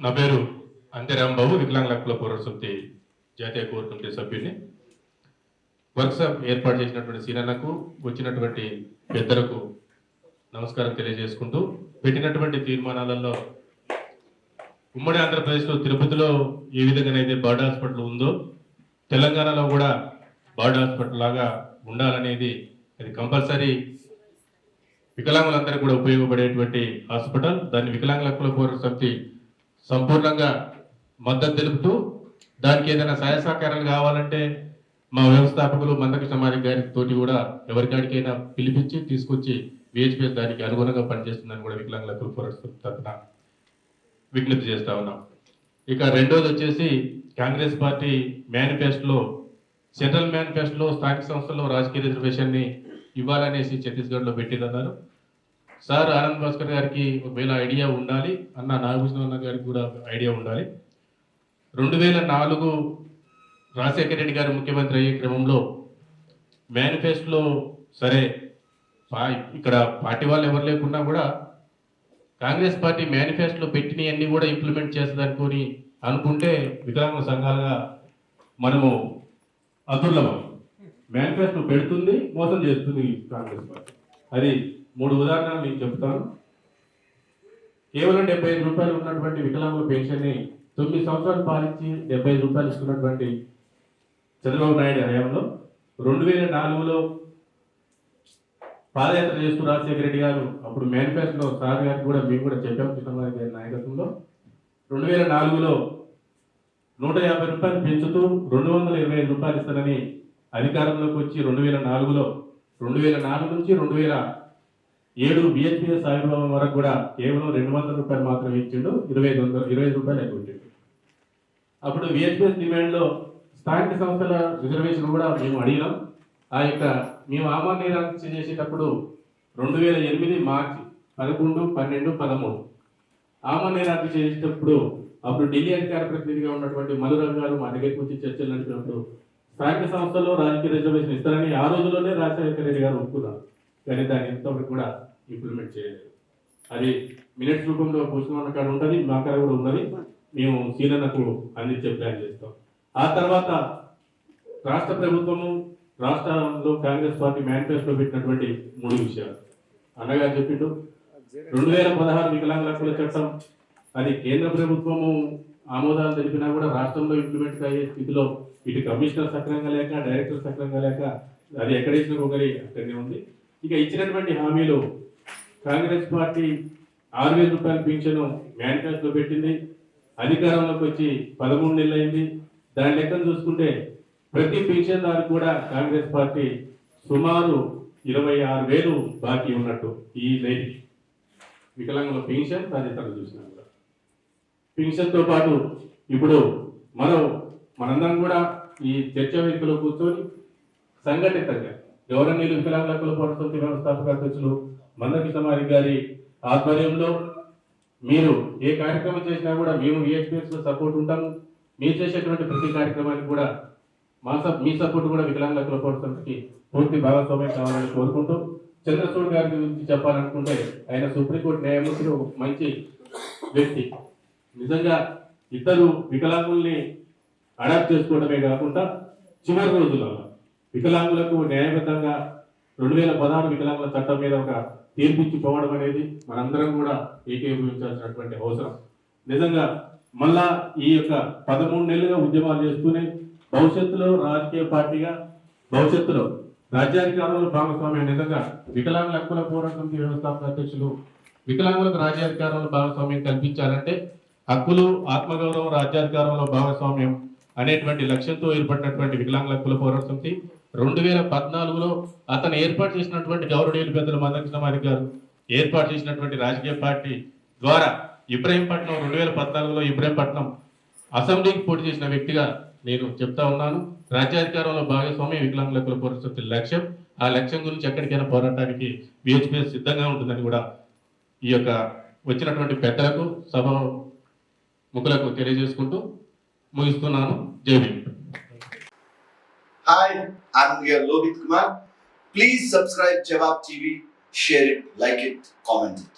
నా పేరు బాబు వికలాంగుల హక్కుల పోరాట సమితి జాతీయ కోర్ కమిటీ సభ్యుడిని. వర్క్షాప్ ఏర్పాటు చేసినటువంటి సీనన్నకు వచ్చినటువంటి పెద్దలకు నమస్కారం తెలియజేసుకుంటూ పెట్టినటువంటి తీర్మానాలలో ఉమ్మడి ఆంధ్రప్రదేశ్లో తిరుపతిలో ఏ విధంగానైతే బర్డ్ హాస్పిటల్ ఉందో తెలంగాణలో కూడా బర్డ్ హాస్పిటల్ లాగా ఉండాలనేది అది కంపల్సరీ. వికలాంగులందరికీ కూడా ఉపయోగపడేటువంటి హాస్పిటల్ దాన్ని వికలాంగుల హక్కుల పోరాట సమితి సంపూర్ణంగా మద్దతు తెలుపుతూ దానికి ఏదైనా సహాయ సహకారాలు కావాలంటే మా వ్యవస్థాపకులు మందక సమాజ గారి తోటి కూడా ఎవరికాడికైనా పిలిపించి తీసుకొచ్చి విహెచ్పిఎస్ దానికి అనుగుణంగా పనిచేస్తుందని కూడా వికలాంగుల హక్కుల తరఫున విజ్ఞప్తి చేస్తా ఉన్నాం. ఇక రెండోది వచ్చేసి కాంగ్రెస్ పార్టీ మేనిఫెస్టోలో సెంట్రల్ మేనిఫెస్టోలో స్థానిక సంస్థల్లో రాజకీయ రిజర్వేషన్ని ఇవ్వాలనేసి ఛత్తీస్గఢ్లో పెట్టిందన్నారు. సార్ ఆనంద్ భాస్కర్ గారికి ఒకవేళ ఐడియా ఉండాలి అన్న నాగభూషణ గారికి కూడా ఐడియా ఉండాలి. రెండు వేల నాలుగు రాజశేఖర రెడ్డి గారు ముఖ్యమంత్రి అయ్యే క్రమంలో మేనిఫెస్టోలో సరే ఇక్కడ పార్టీ వాళ్ళు ఎవరు లేకున్నా కూడా కాంగ్రెస్ పార్టీ మేనిఫెస్టోలో పెట్టినవన్నీ కూడా ఇంప్లిమెంట్ చేస్తుందనుకొని అనుకుంటే వికలాంగ సంఘాలుగా మనము అదుర్లభం మేనిఫెస్టో పెడుతుంది మోసం చేస్తుంది కాంగ్రెస్ పార్టీ. అది మూడు ఉదాహరణలు మీకు చెప్తాను. కేవలం డెబ్బై ఐదు రూపాయలు ఉన్నటువంటి వికలాంగుల పెన్షన్ని తొమ్మిది సంవత్సరాలు పాలించి డెబ్బై ఐదు రూపాయలు ఇస్తున్నటువంటి చంద్రబాబు నాయుడు హయాంలో రెండు వేల నాలుగులో పాదయాత్ర చేస్తూ రాజశేఖర రెడ్డి గారు అప్పుడు మేనిఫెస్టోలో సార్ గారికి కూడా మేము కూడా చెప్పాం కృష్ణమారి గారి నాయకత్వంలో. రెండు వేల నాలుగులో నూట యాభై రూపాయలు పెంచుతూ రెండు వందల ఇరవై ఐదు రూపాయలు ఇస్తానని అధికారంలోకి వచ్చి రెండు వేల నాలుగులో రెండు వేల నాలుగు నుంచి రెండు వేల ఏడు బిహెచ్పి ఆవిర్భావం వరకు కూడా కేవలం రెండు వందల రూపాయలు మాత్రమే ఇచ్చిండు ఇరవై ఐదు వందలు ఇరవై ఐదు రూపాయలు ఎక్కువ ఇచ్చిండు. అప్పుడు విహెచ్పిఎస్ డిమాండ్లో స్థానిక సంస్థల రిజర్వేషన్ కూడా మేము అడిగినాం. ఆ యొక్క మేము ఆమరణ నిరాక్ష చేసేటప్పుడు రెండు వేల ఎనిమిది మార్చి పదకొండు పన్నెండు పదమూడు ఆమరణ నిరాక్ష చేసేటప్పుడు అప్పుడు ఢిల్లీ అధికార ప్రతినిధిగా ఉన్నటువంటి మధురం గారు మా దగ్గరికి వచ్చి చర్చలు నడిపినప్పుడు స్థానిక సంస్థల్లో రాజకీయ రిజర్వేషన్ ఇస్తారని ఆ రోజుల్లోనే రాజశేఖర రెడ్డి గారు ఒప్పుకున్నారు. కానీ దాని ఇంతవరకు కూడా ఇంప్లిమెంట్ చేయలేదు. అది మినిట్స్ రూపంలో పోషణ కాడ ఉంటుంది మా కాడ కూడా ఉన్నది మేము సీనన్నకు అందించే ప్లాన్ చేస్తాం. ఆ తర్వాత రాష్ట్ర ప్రభుత్వము రాష్ట్రంలో కాంగ్రెస్ పార్టీ మేనిఫెస్టో పెట్టినటువంటి మూడు విషయాలు. అన్నగారు చెప్పిండు. రెండు వేల పదహారు వికలాంగుల హక్కుల చట్టం అది కేంద్ర ప్రభుత్వము ఆమోదాలు తెలిపినా కూడా రాష్ట్రంలో ఇంప్లిమెంట్ అయ్యే స్థితిలో ఇటు కమిషనర్ సక్రంగా లేక డైరెక్టర్ సక్రంగా లేక అది ఎక్కడ ఇచ్చిన ఒకరి అక్కడనే ఉంది. ఇక ఇచ్చినటువంటి హామీలు కాంగ్రెస్ పార్టీ ఆరు వేల రూపాయల పింఛను మేనిఫెస్టో పెట్టింది. అధికారంలోకి వచ్చి పదమూడు నెలలు అయింది. దాని లెక్కను చూసుకుంటే ప్రతి పింఛన్దారు కూడా కాంగ్రెస్ పార్టీ సుమారు ఇరవై ఆరు వేలు బాకీ ఉన్నట్టు ఈ లేడీ వికలాంగుల పెన్షన్ తదితరులు చూసినా కూడా. పెన్షన్తో పాటు ఇప్పుడు మనం మనందరం కూడా ఈ చర్చ వేదికలో కూర్చొని సంఘటితంగా గౌరవనీయులు వికలాంగుల హక్కుల పోరాట వ్యవస్థాపక అధ్యక్షులు? మందకిషమారి గారి ఆధ్వర్యంలో మీరు ఏ కార్యక్రమం చేసినా కూడా మేము విహెచ్పిఎస్లో సపోర్ట్ ఉంటాము. మీరు చేసేటువంటి ప్రతి కార్యక్రమానికి కూడా మా సప్ మీ సపోర్ట్ కూడా వికలాంగుల హక్కుల పోరాట పూర్తి భాగస్వామ్యం కావాలని కోరుకుంటూ చంద్రచూడ్ గారి గురించి చెప్పాలనుకుంటే ఆయన సుప్రీంకోర్టు న్యాయమూర్తిలో ఒక మంచి వ్యక్తి. నిజంగా ఇద్దరు వికలాంగుల్ని అడాప్ట్ చేసుకోవడమే కాకుండా చివరి రోజులలో వికలాంగులకు న్యాయబద్ధంగా రెండు వేల పదహారు వికలాంగుల చట్టం మీద ఒక తీర్పు అనేది మనందరం కూడా ఏకీభవించాల్సినటువంటి అవసరం. నిజంగా మళ్ళా ఈ యొక్క పదమూడు నెలలుగా ఉద్యమాలు చేస్తూనే భవిష్యత్తులో రాజకీయ పార్టీగా భవిష్యత్తులో రాజ్యాధికారంలో భాగస్వామ్యం నిజంగా వికలాంగుల హక్కుల పోరాట సమితి వ్యవస్థాపక అధ్యక్షులు వికలాంగులకు రాజ్యాధికారంలో భాగస్వామ్యం కల్పించాలంటే హక్కులు ఆత్మగౌరవం రాజ్యాధికారంలో భాగస్వామ్యం అనేటువంటి లక్ష్యంతో ఏర్పడినటువంటి వికలాంగుల హక్కుల పోరాట సమితి రెండు వేల పద్నాలుగులో అతను ఏర్పాటు చేసినటువంటి గౌరవనీయులు పెద్దలు మందకృష్ణమారి గారు ఏర్పాటు చేసినటువంటి రాజకీయ పార్టీ ద్వారా ఇబ్రహీంపట్నం రెండు వేల పద్నాలుగులో ఇబ్రహీంపట్నం అసెంబ్లీకి పోటీ చేసిన వ్యక్తిగా నేను చెప్తా ఉన్నాను. రాజ్యాధికారంలో భాగస్వామి వికలాంగుల హక్కుల పోరాట సమితి లక్ష్యం. ఆ లక్ష్యం గురించి ఎక్కడికైనా పోరాటానికి బిహెచ్పిఎస్ సిద్ధంగా ఉంటుందని కూడా ఈ యొక్క వచ్చినటువంటి పెద్దలకు సభ ముఖులకు తెలియజేసుకుంటూ ముగిస్తున్నాను జై Bhim Hi, I'm your Lobit Kumar. Please subscribe Jawab TV, share it, like it, comment it.